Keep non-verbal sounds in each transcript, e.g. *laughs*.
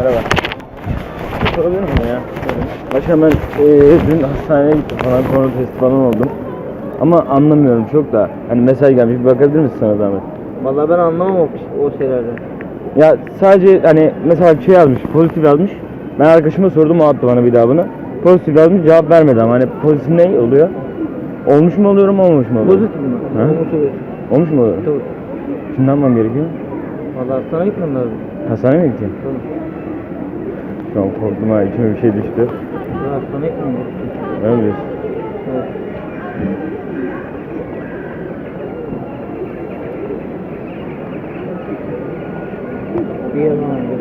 Merhaba. Sorabilir miyim ya? Başkan ben eee dün hastaneye gittim falan korona testi falan oldum. Ama anlamıyorum çok da. Hani mesaj gelmiş bir bakabilir misin sana zahmet? Vallahi ben anlamam o, o şeylerden. Ya sadece hani mesela şey yazmış, pozitif yazmış. Ben arkadaşıma sordum o attı bana bir daha bunu. Pozitif yazmış cevap vermedi ama hani pozitif ne oluyor? Olmuş mu oluyorum olmamış mı oluyorum? Pozitif mi? Ha? Olmuş olur. Olmuş mu oluyorum? Tabii. Şimdi ne yapmam gerekiyor? Vallahi hastaneye gitmem lazım. Hastaneye mi gideceğim? Tabii. Şu an korktum ha içime bir şey düştü. Lazım. Ne biliyorsun? Evet. Bir yalan var.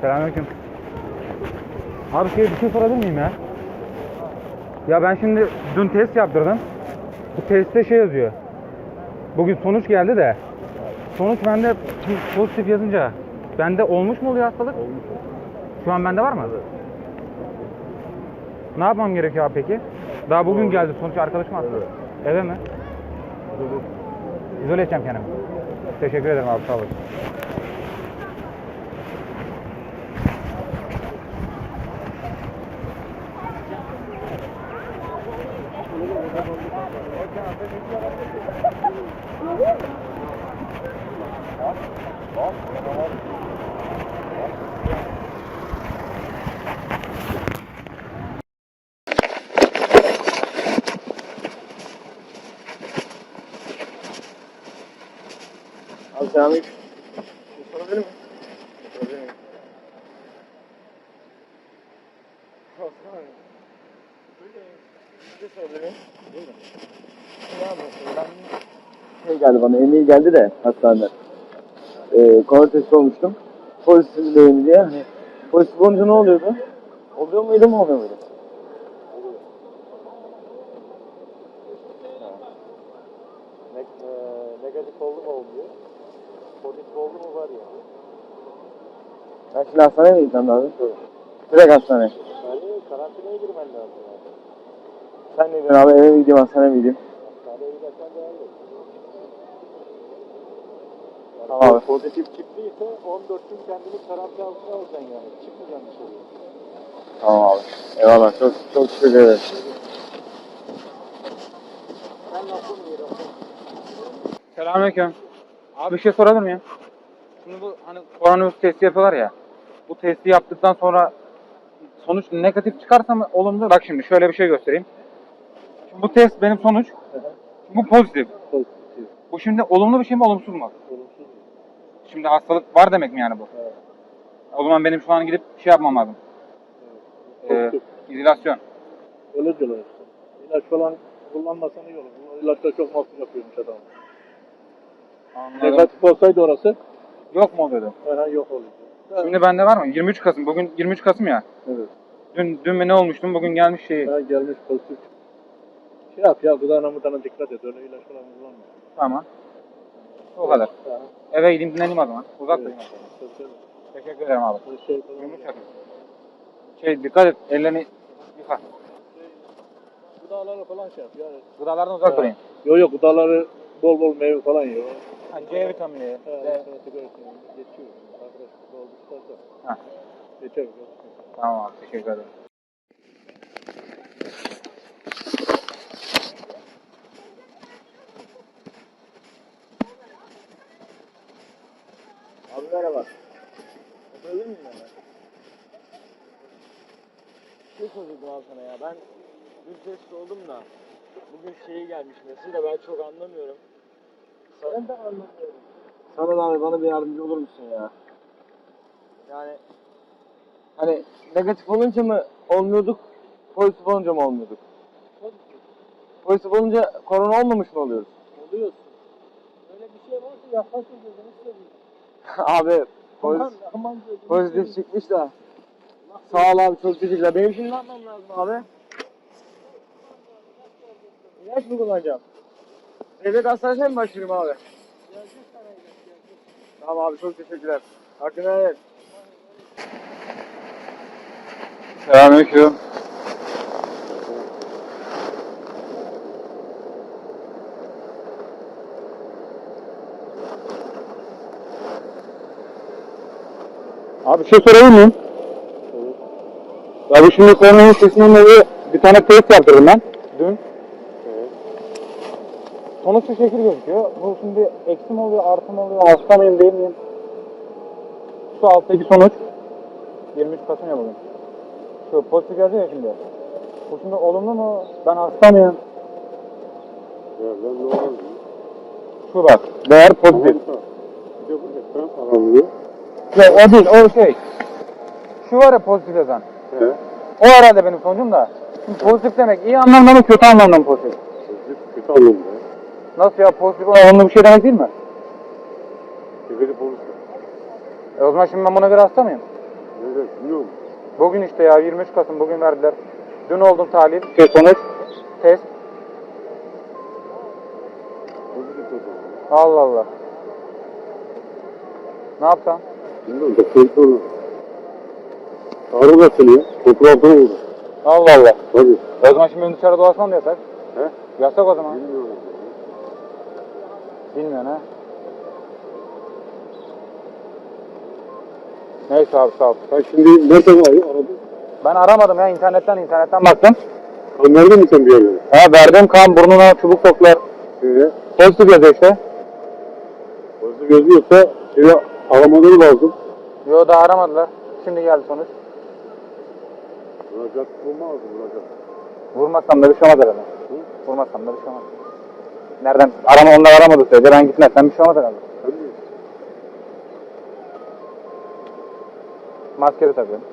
Selamünaleyküm. Abi şey bir şey sorabilir miyim ya? Ya ben şimdi dün test yaptırdım. Bu testte şey yazıyor. Bugün sonuç geldi de. Sonuç bende pozitif yazınca bende olmuş mu oluyor hastalık? Olmuş. Şu an bende var mı? Ne yapmam gerekiyor abi peki? Daha bugün geldi sonuç arkadaşım attı. Eve mi? İzole edeceğim kendimi. Teşekkür ederim abi sağ olasın. Abi selamünaleyküm. Sorabilir miyim? Sorabilir miyim? Sorabilir miyim? Buyurun. Ya mesela ben şey geldi bana, emeği geldi de hastaneden. Ee, korona testi olmuştum. Pozitif değilim diye. Hani, pozitif olunca ne oluyordu? Oluyor muydu mu olmuyor muydu? negatif oldu mu olmuyor. Pozitif oldu mu var ya. Ben şimdi hastaneye mi gideceğim lazım? Direkt hastaneye. Yani karantinaya girmen lazım. Yani. Sen ne diyorsun abi? Eve mi gideyim, hastaneye mi gideyim? Tamam abi. Pozitif çıktıysa 14 gün kendini karantina altına alacaksın yani. Çıkmayacaksın dışarıya. Tamam abi. Eyvallah. Çok çok teşekkür ederim. Selamünaleyküm. Abi bir şey sorabilir miyim? Şimdi bu hani koronavirüs testi yapıyorlar ya. Bu testi yaptıktan sonra sonuç negatif çıkarsa mı olumlu? Bak şimdi şöyle bir şey göstereyim. Bu test benim sonuç. Bu pozitif. Pozitif. Bu şimdi olumlu bir şey mi olumsuz mu? Olumsuz. Şimdi hastalık var demek mi yani bu? Evet. O zaman benim şu an gidip şey yapmam lazım. Ee, Pozitif. izolasyon. Öyle diyorlar işte. İlaç falan kullanmasan iyi olur. Bu ilaçlar çok mahsul yapıyormuş adam. Anladım. Negatif olsaydı orası Yok mu oluyordu? hemen yok oluyor. Şimdi bende var mı? 23 Kasım. Bugün 23 Kasım ya. Evet. Dün dün ben ne olmuştum? Bugün gelmiş şey. Ha, gelmiş pozitif. Şey yap ya gıdana mıdana dikkat et. Öyle ilaç falan kullanma. Tamam. O kadar. Ha, Eve gideyim dinleneyim o zaman. Uzak durayım. o zaman. Teşekkür ederim abi. Böyle Şey falan. Yumuşak. Şey dikkat et. Ellerini yıka. Gıdaları falan şey yap. Yani. Gıdalardan uzak durayım. Yok yok gıdaları bol bol meyve falan yiyor. Ha, C vitamini. Ha, C- sonra sigara içiyor. Geçiyor. Arkadaş oldu tutarsa. Ha. Geçer. Tamam abi. Teşekkür ederim. Abi merhaba. Oturabilir miyim ben? Şey soracaktım abi sana ya. Ben dün test oldum da bugün şeyi gelmiş mesaj da ben çok anlamıyorum. Ben de anlamıyorum. Sana da abi bana bir yardımcı olur musun ya? Yani hani negatif olunca mı olmuyorduk, pozitif olunca mı olmuyorduk? Pozitif olunca korona olmamış mı oluyoruz? Oluyorsun. Öyle bir şey varsa yaklaşın gözünü seveyim. Abi Aman pozitif, çıkmış da. Sağ ol abi çok teşekkürler. Benim şimdi ne yapmam lazım abi? İlaç mı kullanacağım? Devlet hastanesine mi başvurayım abi? Tamam abi çok teşekkürler. Hakkını helal. Selamünaleyküm. Abi bir şey sorabilir miyim? Ya bu şimdi koronavirüs sesinden dolayı bir tane test yaptırdım ben dün. Sonuç şu şekil gözüküyor. Bu şimdi eksi mi oluyor, artı mı oluyor, hasta mıyım değil miyim? Şu alttaki sonuç 23 Kasım ya bugün. Şu pozitif yazıyor ya şimdi. Bu şimdi olumlu mu? Ben hasta mıyım? Ya ben ne oldu? Şu bak. Değer pozitif. Bir de bu ekran aranıyor. Yok o değil, o şey. Şu var ya pozitif yazan. He. O herhalde benim sonucum da. Şimdi pozitif demek iyi anlamda mı kötü anlamda mı pozitif? Sözlük kötü anlamda. Nasıl ya pozitif olumlu bir şey demek değil mi? Tebeli polis. E o zaman şimdi ben buna göre hasta mıyım? Nerede bilmiyorum. Bugün işte ya 23 Kasım bugün verdiler. Dün oldum tahlil. Şey sonuç. Test. Pozitif o zaman. Allah Allah. Ne yapsam? Bilmiyorum da olur. Ağrı da seni ya. Vurdu. Allah Allah. Tabii. O zaman şimdi ben dışarı dolaşmam da yasak. He? Yasak o zaman. Bilmiyorum. Bilmiyorsun ha. Neyse abi sağ ol. Sen şimdi nereden arıyor? Aradın. Ben aramadım ya internetten internetten baktım. Kan verdin mi sen bir yerlere? Ha verdim kan burnuna çubuk soktular. Ee, Pozitif yazıyor işte. Pozitif yazıyorsa şeye aramaları lazım. Yo daha aramadılar. Şimdi geldi sonuç. Müracaat bulma lazım müracaat. Vurmazsam da bir şey olmaz herhalde. Vurmazsam da bir şey olmaz. Nereden? Arama onlar aramadı sürece ben gitmezsem bir şey olmaz herhalde. De Maske de takıyorum.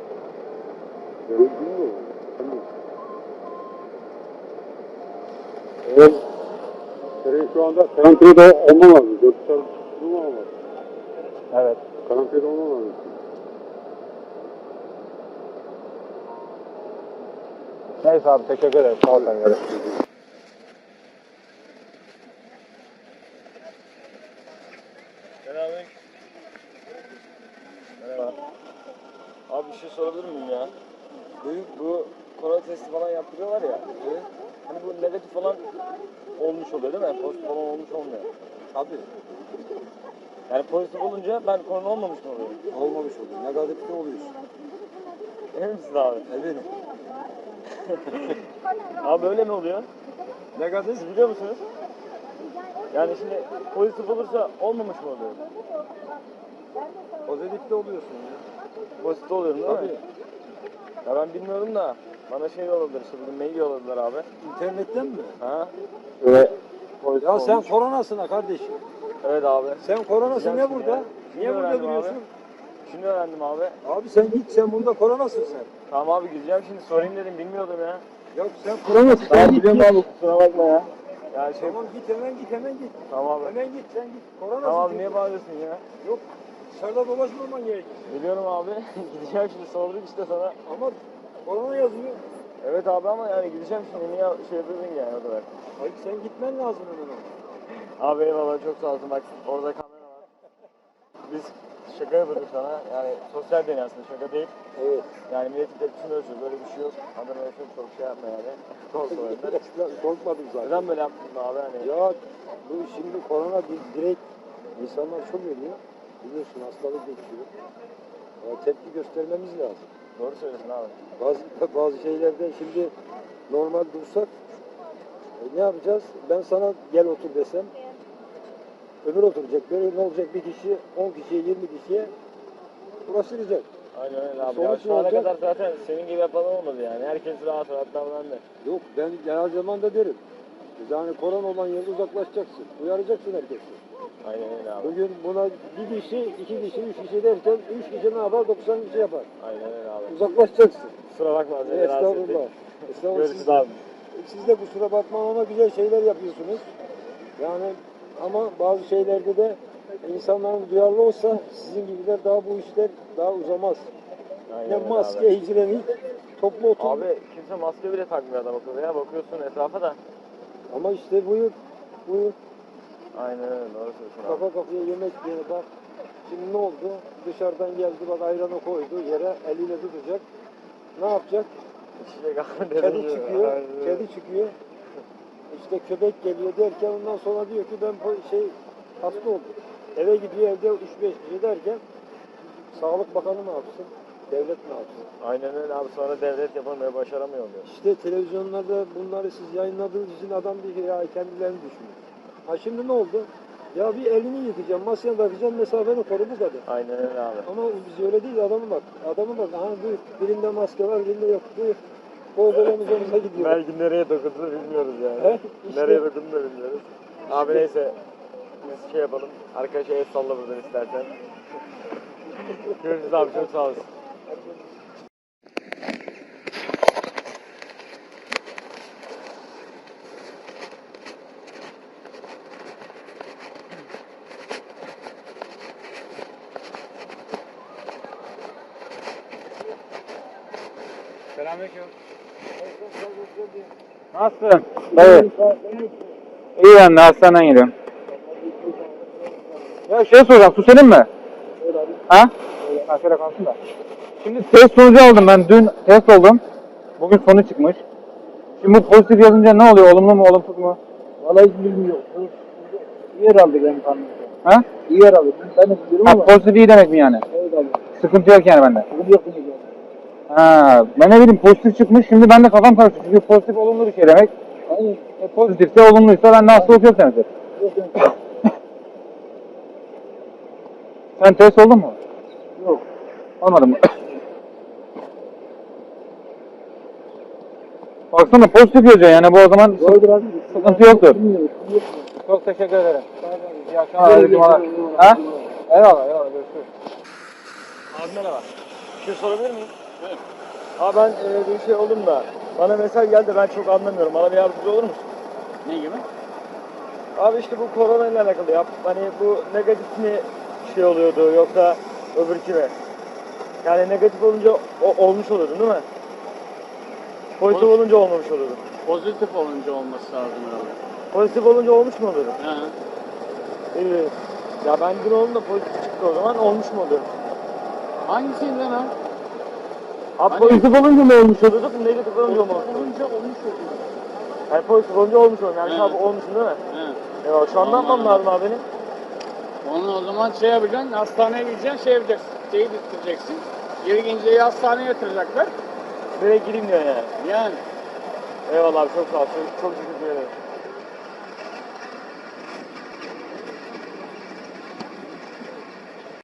Ben bilmiyorum. Eğer senin şu anda olman lazım. Dört bulmaman lazım. Evet. Karantinada olman lazım. Neyse abi teşekkür ederim. Sağ ol sen. Selamünaleyküm. Merhaba. Abi bir şey sorabilir miyim ya? Büyük bu korona testi falan yaptırıyorlar ya. Hani bu negatif falan olmuş oluyor değil mi? Pozitif falan olmuş olmuyor. Abi. Yani pozitif olunca ben korona olmamış mı oluyorum? Olmamış oluyor. Negatifte oluyorsun. Emin misin abi? Eminim. *laughs* abi öyle mi oluyor? Negatif. Siz biliyor musunuz? Yani şimdi pozitif olursa olmamış mı oluyor? Pozitifte oluyorsun ya. Pozitifte oluyorum değil mi? Ya ben bilmiyorum da bana şey yolladılar işte bugün mail yolladılar abi. İnternetten mi? Ha? Öyle. Pozitif Ya sen olmuş. koronasına kardeşim. Evet abi. Sen koronasın ne burada? ya. Niye burada duruyorsun? Abi. Şimdi öğrendim abi. Abi sen git sen burada koronasın sen. Tamam abi gideceğim şimdi sorayım dedim bilmiyordum ya. Ya sen koronasın Tamam biliyorum abi kusura bakma ya. Ya şey Tamam git hemen git hemen git. tamam abi. Hemen git sen git. Koronasın. Tamam abi niye bağırıyorsun ya? Yok dışarıda dolaşmaman gerekir. Biliyorum abi. *laughs* gideceğim şimdi sorduk işte sana. Ama korona yazıyor. Evet abi ama yani gideceğim şimdi niye şey yapıyorsun yani o kadar. Hayır sen gitmen lazım hemen. ama. Abi eyvallah çok sağ olsun bak orada kamera var. Biz şaka yapıyorduk sana yani sosyal deney aslında şaka değil. Evet. Yani milletin tepkisini ölçüyoruz böyle bir şey yok. Adana çok çok şey yapma yani. Korkma *laughs* öyle. Korkmadım zaten. Neden böyle yaptın abi hani? Ya bu şimdi korona bir direkt insanlar çok ölüyor. Biliyorsun hastalık geçiyor. Ya tepki göstermemiz lazım. Doğru söylüyorsun abi. Bazı, *laughs* bazı şeylerde şimdi normal dursak e, ne yapacağız? Ben sana gel otur desem öbür oturacak. Böyle ne olacak? Bir kişi 10 kişiye 20 kişiye ulaştıracak. Aynen öyle abi. Sonuç Ya ne şu ana olacak? kadar zaten senin gibi yapan olmadı yani. Herkes rahat rahat davrandı. Yok ben genel zamanda derim. Yani korona olan yerde uzaklaşacaksın. Uyaracaksın herkesi. Aynen öyle abi. Bugün buna bir kişi, iki kişi, üç kişi derken üç kişi ne yapar? 90 kişi yapar. Aynen öyle abi. Uzaklaşacaksın. Kusura bakma az önce rahatsız ettik. Estağfurullah. Estağfurullah. Görüşürüz Siz, abi. siz de kusura bakma ama güzel şeyler yapıyorsunuz. Yani ama bazı şeylerde de insanların duyarlı olsa sizin gibiler daha bu işler daha uzamaz. Aynen Ne öyle maske, abi. hijyenik, toplu oturma. Abi kimse maske bile takmıyor adam akıllı ya. Bakıyorsun etrafa da. Ama işte buyur, buyur. Aynen öyle doğru söylüyorsun abi. Kafa kafaya yemek yeri bak. Şimdi ne oldu? Dışarıdan geldi bak ayranı koydu yere eliyle tutacak. ne yapacak? İçecek abi Kedi çıkıyor, kedi çıkıyor. İşte köpek geliyor derken ondan sonra diyor ki ben bu şey hasta oldum. Eve gidiyor evde 3-5 kişi derken Sağlık Bakanı ne yapsın? Devlet ne yapsın? Aynen öyle abi sonra devlet yapamıyor başaramıyor oluyor. İşte televizyonlarda bunları siz yayınladığınız için adam bir ya kendilerini düşünüyor. Ha şimdi ne oldu? Ya bir elini yıkayacağım, masaya bakacaksın, mesafeni koru bu kadar. Aynen öyle abi. Ama biz öyle değil, adamı bak. Adamı bak, ha buyur, birinde maske var, birinde yok. Buyur. Bol bol omuzumuza gidiyor. Belki nereye dokunduğunu bilmiyoruz yani. İşte. Nereye dokunduğunu da bilmiyoruz. Abi neyse biz şey yapalım. Arkadaşa el salla buradan istersen. Görüşürüz abi çok sağ olasın. Selamünaleyküm. Nasılsın? Dayı. İyi ben de hastaneden geliyorum. Ya şey soracağım, su senin mi? Ha? Ha şöyle kalsın da. Şimdi test sonucu aldım ben. Dün test oldum. Bugün sonuç çıkmış. Şimdi bu pozitif yazınca ne oluyor? Olumlu mu, olumsuz mu? Vallahi hiç bilmiyorum. İyi yer aldık benim kanımda. Ha? İyi yer aldık. Ben de biliyorum ha ama. pozitif iyi demek mi yani? Evet abi. Sıkıntı yok yani bende. Bugün yok. Ha, ben ne bileyim pozitif çıkmış. Şimdi ben de kafam karıştı. Çünkü pozitif olumlu bir şey demek. Hayır. E, pozitifse olumluysa bende hastalık yok demektir. Yok *laughs* yok. Sen test oldun mu? Yok. Olmadı mı? Baksana pozitif yazıyor yani bu o zaman Doğrudur abi. sıkıntı yoktur. Çok teşekkür ederim. İyi akşamlar. görüşürüz. Ha? Eyvallah eyvallah görüşürüz. Abi merhaba. Bir şey sorabilir miyim? Evet. Abi ben e, bir şey oldum da bana mesaj geldi ben çok anlamıyorum. Bana bir yardımcı olur musun? Ne gibi? Abi işte bu korona ile alakalı yap. Hani bu negatif mi şey oluyordu yoksa öbürkü mi? Yani negatif olunca o, olmuş oluyordu değil mi? Pozitif Pozitif. olunca olmamış oluyordu. Pozitif olunca olması lazım herhalde. Pozitif olunca olmuş mu oluyordu? He. Evet. Ya ben dün oldum da pozitif çıktı o zaman olmuş mu oluyordu? Hangisinden ha? Abi Hani- pozitif olunca mı olmuş oluyordu? Negatif olunca mı olmuş Pozitif oluyordu? olunca olmuş oluyor. Yani pozitif olunca olmuş oluyor. Yani Evet. abi olmuşsun değil mi? He. Eyvallah. Şu an ne yapmam lazım abi benim? Onu o zaman şey yapacaksın, hastaneye gideceksin, şey yapacaksın, şeyi bitireceksin. Geri gelince hastaneye yatıracaklar. Direkt gireyim diyor yani. Yani Eyvallah abi çok sağ ol. Çok, çok